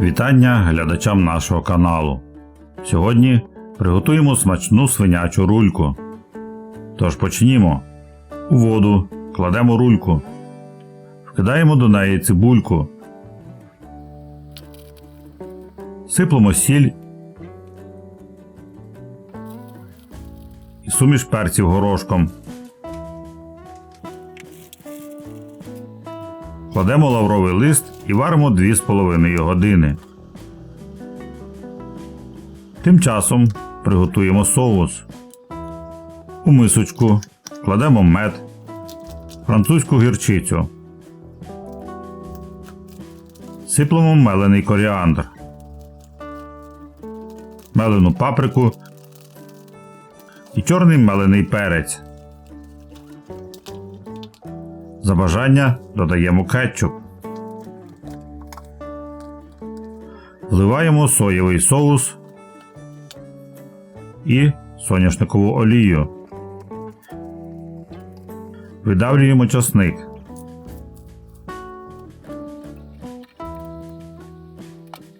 Вітання глядачам нашого каналу. Сьогодні приготуємо смачну свинячу рульку. Тож почнімо. У воду кладемо рульку. Вкидаємо до неї цибульку. Сиплемо сіль і суміш перців горошком. Кладемо лавровий лист і варимо 2,5 години. Тим часом приготуємо соус. У мисочку кладемо мед, французьку гірчицю. Сиплемо мелений коріандр, мелену паприку і чорний мелений перець. За бажання додаємо кетчуп. Вливаємо соєвий соус і соняшникову олію. Видавлюємо часник.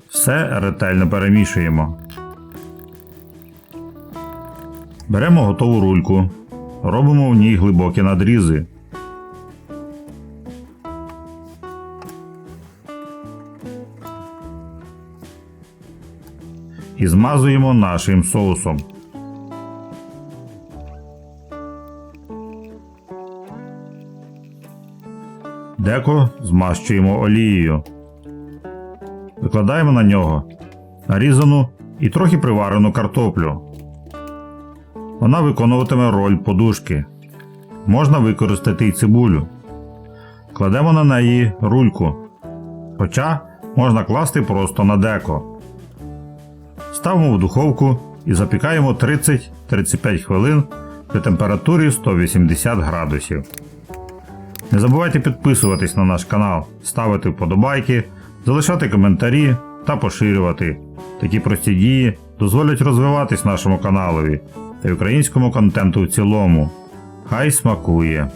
Все ретельно перемішуємо. Беремо готову рульку. Робимо в ній глибокі надрізи. І змазуємо нашим соусом. Деко змащуємо олією. Викладаємо на нього нарізану і трохи приварену картоплю. Вона виконуватиме роль подушки. Можна використати й цибулю. Кладемо на неї рульку. Хоча можна класти просто на деко. Ставимо в духовку і запікаємо 30-35 хвилин при температурі 180 градусів. Не забувайте підписуватись на наш канал, ставити вподобайки, залишати коментарі та поширювати. Такі прості дії дозволять розвиватись нашому каналові та й українському контенту в цілому. Хай смакує!